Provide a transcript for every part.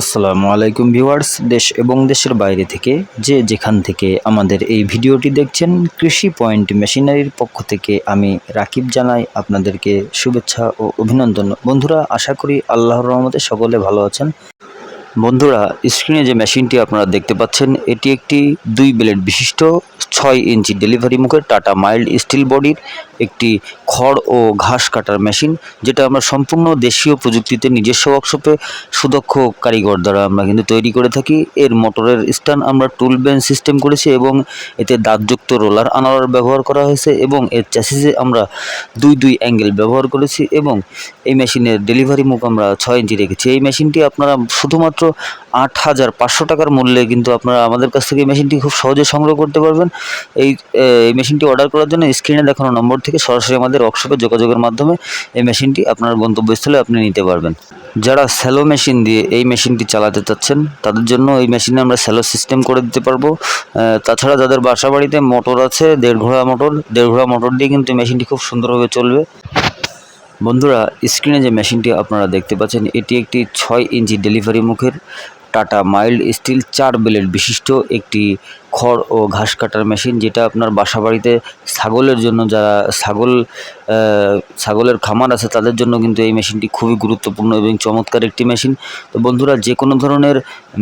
আসসালামু আলাইকুম ভিউয়ার্স, দেশ এবং দেশের বাইরে থেকে যে যেখান থেকে আমাদের এই ভিডিওটি দেখছেন, কৃষি পয়েন্ট মেশিনারির পক্ষ থেকে আমি রাকিব জানাই আপনাদেরকে শুভেচ্ছা ও অভিনন্দন। বন্ধুরা, আশা করি আল্লাহর রহমতে সকলে ভালো আছেন। বন্ধুরা স্ক্রিনে যে মেশিনটি আপনারা দেখতে পাচ্ছেন, এটি একটি দুই ব্লেড বিশিষ্ট ছয় ইঞ্চি ডেলিভারি মুখের টাটা মাইল্ড স্টিল বডির একটি খড় ও ঘাস কাটার মেশিন, যেটা আমরা সম্পূর্ণ দেশীয় প্রযুক্তিতে নিজস্ব ওয়ার্কশপে সুদক্ষ কারিগর দ্বারা আমরা কিন্তু তৈরি করে থাকি। এর মোটরের স্ট্যান্ড আমরা টুল বেঞ্চ সিস্টেম করেছি এবং এতে দাঁতযুক্ত রোলার আনার ব্যবহার করা হয়েছে এবং এর চ্যাসিসে আমরা দুই দুই অ্যাঙ্গেল ব্যবহার করেছি এবং এই মেশিনের ডেলিভারি মুখ আমরা ছয় ইঞ্চি রেখেছি। এই মেশিনটি আপনারা শুধুমাত্র আট হাজার পাঁচশো টাকার মূল্যে কিন্তু আপনারা আমাদের কাছ থেকে এই মেশিনটি খুব সহজে সংগ্রহ করতে পারবেন। এই এই মেশিনটি অর্ডার করার জন্য স্ক্রিনে দেখানো নম্বর থেকে সরাসরি আমাদের ওয়ার্কশপে যোগাযোগের মাধ্যমে এই মেশিনটি আপনার গন্তব্যস্থলে আপনি নিতে পারবেন। যারা স্যালো মেশিন দিয়ে এই মেশিনটি চালাতে চাচ্ছেন, তাদের জন্য এই মেশিনে আমরা স্যালো সিস্টেম করে দিতে পারব। তাছাড়া যাদের বাসা বাড়িতে মোটর আছে দেড় ঘোড়া মোটর দেড় ঘোড়া মোটর দিয়ে কিন্তু মেশিনটি খুব সুন্দরভাবে চলবে। বন্ধুরা স্ক্রিনে যে মেশিনটি আপনারা দেখতে পাচ্ছেন, এটি একটি ছয় ইঞ্চি ডেলিভারি মুখের। টাটা মাইল্ড স্টিল চার ব্লেড বিশিষ্ট একটি খড় ও ঘাস কাটার মেশিন, যেটা আপনার বাসা বাড়িতে ছাগলের জন্য যারা ছাগল ছাগলের খামার আছে, তাদের জন্য কিন্তু এই মেশিনটি খুবই গুরুত্বপূর্ণ এবং চমৎকার একটি মেশিন। তো বন্ধুরা যে কোনো ধরনের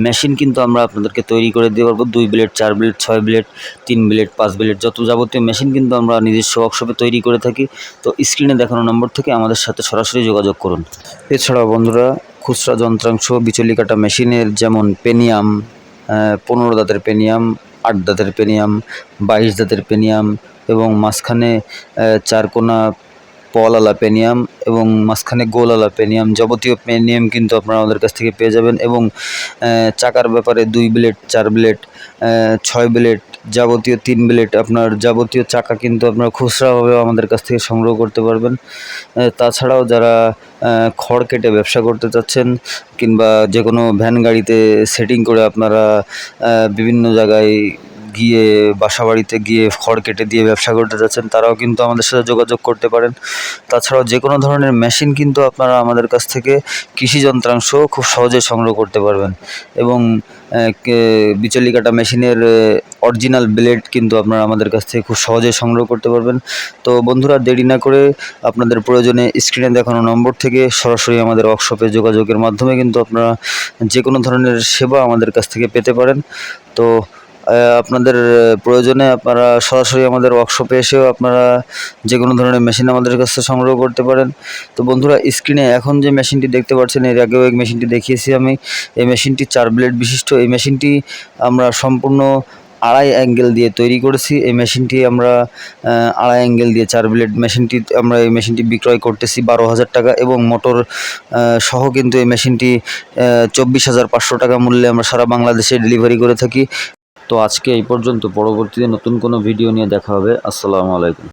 মেশিন কিন্তু আমরা আপনাদেরকে তৈরি করে দিতে পারব। দুই ব্লেড চার ব্লেড ছয় ব্লেড তিন ব্লেড পাঁচ ব্লেড যত যাবতীয় মেশিন কিন্তু আমরা নিজস্ব ওয়ার্কশপে তৈরি করে থাকি। তো স্ক্রিনে দেখানো নম্বর থেকে আমাদের সাথে সরাসরি যোগাযোগ করুন। এছাড়াও বন্ধুরা খুচরা যন্ত্রাংশ বিচলি কাটা মেশিনের যেমন পেনিয়াম পনেরো দাঁতের পেনিয়াম, আট দাঁতের পেনিয়াম, বাইশ দাঁতের পেনিয়াম এবং মাঝখানে চারকোনা পলালা পেনিয়াম এবং মাঝখানে গোলালা পেনিয়াম যাবতীয় পেনিয়াম কিন্তু আপনারা আমাদের কাছ থেকে পেয়ে যাবেন এবং চাকার ব্যাপারে দুই ব্লেড, চার ব্লেড ছয় ব্লেড যাবতীয় তিন ব্লেড আপনার যাবতীয় চাকা কিন্তু আপনারা খুচরাভাবে আমাদের কাছ থেকে সংগ্রহ করতে পারবেন। তাছাড়াও যারা খড় কেটে ব্যবসা করতে চাচ্ছেন কিংবা যে কোনো ভ্যান গাড়িতে সেটিং করে আপনারা বিভিন্ন জায়গায় গিয়ে বাসা বাড়িতে গিয়ে খড় কেটে দিয়ে ব্যবসা করতে যাচ্ছেন, তারাও কিন্তু আমাদের সাথে যোগাযোগ করতে পারেন। তাছাড়াও যে কোনো ধরনের মেশিন কিন্তু আপনারা আমাদের কাছ থেকে কৃষি যন্ত্রাংশ খুব সহজে সংগ্রহ করতে পারবেন। এবং বিচলি কাটা মেশিনের অরিজিনাল ব্লেড কিন্তু আপনারা আমাদের কাছ থেকে খুব সহজে সংগ্রহ করতে পারবেন। তো বন্ধুরা, দেরি না করে আপনাদের প্রয়োজনে স্ক্রিনে দেখানো নম্বর থেকে সরাসরি আমাদের ওয়ার্কশপে যোগাযোগের মাধ্যমে কিন্তু আপনারা যে কোনো ধরনের সেবা আমাদের কাছ থেকে পেতে পারেন। তো আপনাদের প্রয়োজনে আপনারা সরাসরি আমাদের ওয়ার্কশপে এসেও আপনারা যে কোনো ধরনের মেশিন আমাদের কাছ থেকে সংগ্রহ করতে পারেন। তো বন্ধুরা স্ক্রিনে এখন যে মেশিনটি দেখতে পাচ্ছেন, এর আগেও এই মেশিনটি দেখিয়েছি আমি। এই মেশিনটি চার ব্লেড বিশিষ্ট। এই মেশিনটি আমরা সম্পূর্ণ আড়াই অ্যাঙ্গেল দিয়ে তৈরি করেছি। এই মেশিনটি আমরা আড়াই অ্যাঙ্গেল দিয়ে চার ব্লেড মেশিনটি আমরা এই মেশিনটি বিক্রয় করতেছি বারো হাজার টাকা এবং মোটর সহ কিন্তু এই মেশিনটি চব্বিশ হাজার পাঁচশো টাকা মূল্যে আমরা সারা বাংলাদেশে ডেলিভারি করে থাকি। তো আজকে এই পর্যন্ত। পরবর্তীতে নতুন কোনো ভিডিও নিয়ে দেখা হবে। আসসালামু আলাইকুম।